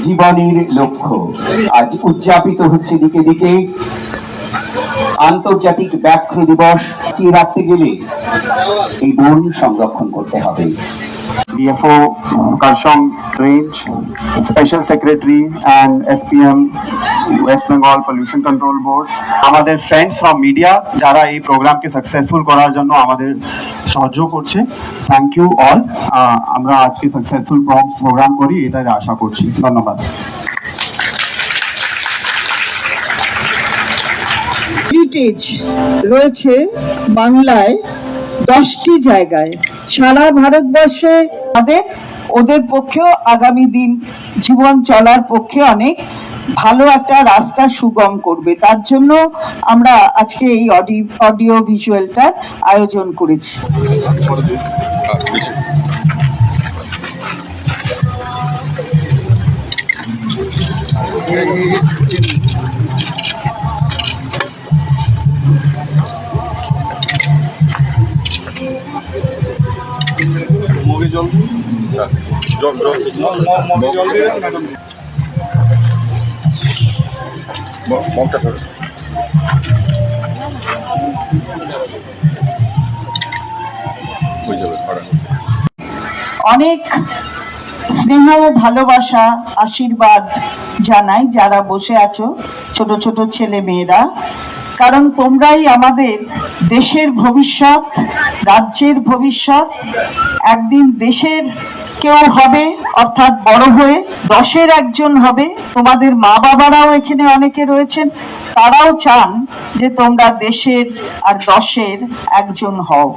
জীবনের লক্ষ্য। আজ উদযাপিত হচ্ছে দিকে দিকে আন্তর্জাতিক ব্যাঘ্র দিবস। রাখতে গেলে এই বন সংরক্ষণ করতে হবে। DFO Karshong Range, Special Secretary and SPM West Bengal Pollution Control Board, আমাদের ফ্রেন্ডস ফ্রম মিডিয়া যারা এই প্রোগ্রামকে সাকসেসফুল করার জন্য আমাদের সাহায্য করছে থ্যাংক ইউ অল আমরা আজকে সাকসেসফুল প্রোগ্রাম করি এটাই আশা করছি। ধন্যবাদ। রয়েছে বাংলায় দশটি জায়গায়। সারা ভারতবর্ষে তাদের ওদের পক্ষেও আগামী দিন জীবন চলার পক্ষে অনেক ভালো একটা রাস্তা সুগম করবে। তার জন্য আমরা আজকে এই অডিও অডিও ভিজুয়ালটার আয়োজন করেছি। জল জল জল জল অনেক স্নেহ ভালোবাসা, আশীর্বাদ জানাই যারা বসে আছো, ছোট ছোট ছেলে মেয়েরা। কারণ তোমরাই আমাদের দেশের ভবিষ্যৎ, রাজ্যের ভবিষ্যৎ। একদিন দেশের কেউ হবে, অর্থাৎ বড় হয়ে দশের একজন হবে। তোমাদের মা বাবারাও এখানে অনেকে রয়েছেন। তারাও চান যে তোমরা দেশের আর দশের একজন হও।